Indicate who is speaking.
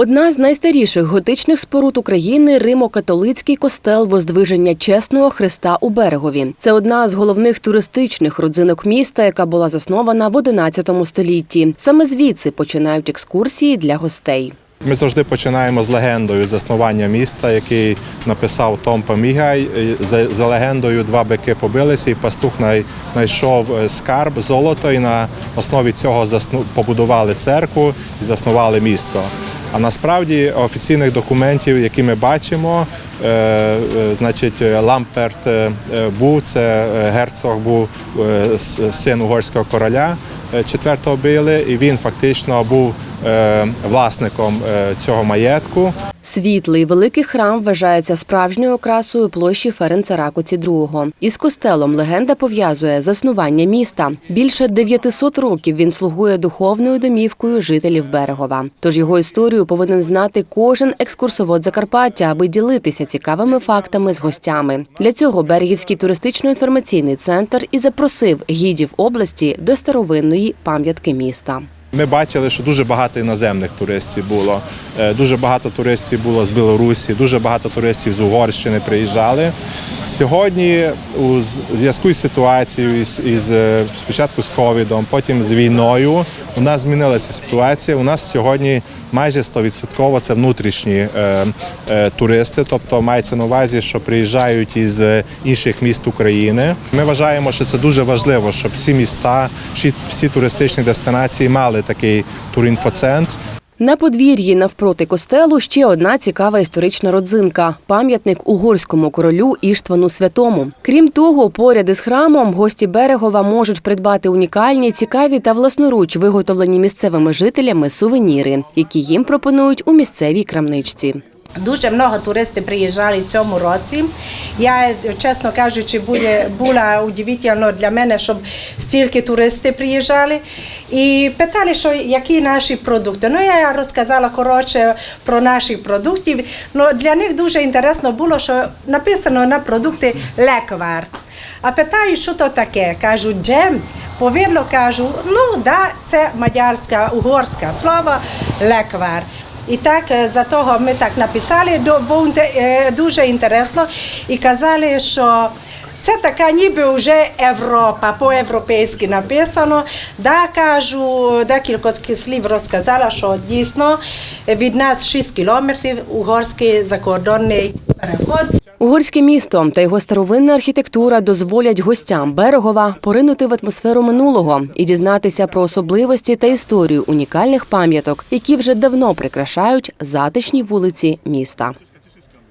Speaker 1: Одна з найстаріших готичних споруд України Римо-католицький костел Воздвиження Чесного Христа у Берегові. Це одна з головних туристичних родзинок міста, яка була заснована в XI столітті. Саме звідси починають екскурсії для гостей.
Speaker 2: Ми завжди починаємо з легендою заснування міста, який написав Том Памігай. За, легендою два бики побилися, і пастух знайшов е, скарб, золото, і на основі цього побудували церкву і заснували місто. А насправді офіційних документів, які ми бачимо, е, е, значить, Ламперт е, був, це герцог був син угорського короля четвертого били, і він фактично був власником е, цього маєтку.
Speaker 1: Світлий великий храм вважається справжньою окрасою площі Ференца Ракоці II. Із костелом легенда пов'язує заснування міста. Більше 900 років він слугує духовною домівкою жителів Берегова. Тож його історію повинен знати кожен екскурсовод Закарпаття, аби ділитися цікавими фактами з гостями. Для цього Берегівський туристично-інформаційний центр і запросив гідів області до старовинної пам'ятки міста.
Speaker 2: Ми бачили, що дуже багато іноземних туристів було. Е, Дуже багато туристів було з Білорусі, дуже багато туристів з Угорщини приїжджали. Сьогодні у зв'язку із ситуацією, із, із е, спочатку з ковідом, потім з війною, у нас змінилася ситуація. У нас сьогодні майже 100% це внутрішні е, е, туристи, тобто мається на увазі, що приїжджають із е, інших міст України. Ми вважаємо, що це дуже важливо, щоб всі міста, всі туристичні дестинації мали такий турінфоцентр.
Speaker 1: На подвір'ї навпроти костелу ще одна цікава історична родзинка пам'ятник угорському королю Іштвану Святому. Крім того, поряд із храмом гості Берегова можуть придбати унікальні, цікаві та власноруч виготовлені місцевими жителями сувеніри, які їм пропонують у місцевій крамничці.
Speaker 3: Дуже много туристів приїжджали в цьому році. Я, чесно кажучи, буде, була удивительно для мене, щоб стільки туристів приїжджали. І питали, що які наші продукти. Ну, я розказала коротше про наші продукти. Ну, для них дуже інтересно було, що написано на продукти леквар. А питаю, що то таке? Кажу, джем. Повірно кажу, ну да, це мадярська, угорська слово леквар. І так е, за того ми так написали, було е, дуже інтересно. І казали, що це така ніби вже Європа, по-європейськи написано. Да, кажу, декілька слів розказала, що дійсно від нас 6 кілометрів угорський закордонний переход.
Speaker 1: Угорське місто та його старовинна архітектура дозволять гостям Берегова поринути в атмосферу минулого і дізнатися про особливості та історію унікальних пам'яток, які вже давно прикрашають затишні вулиці міста.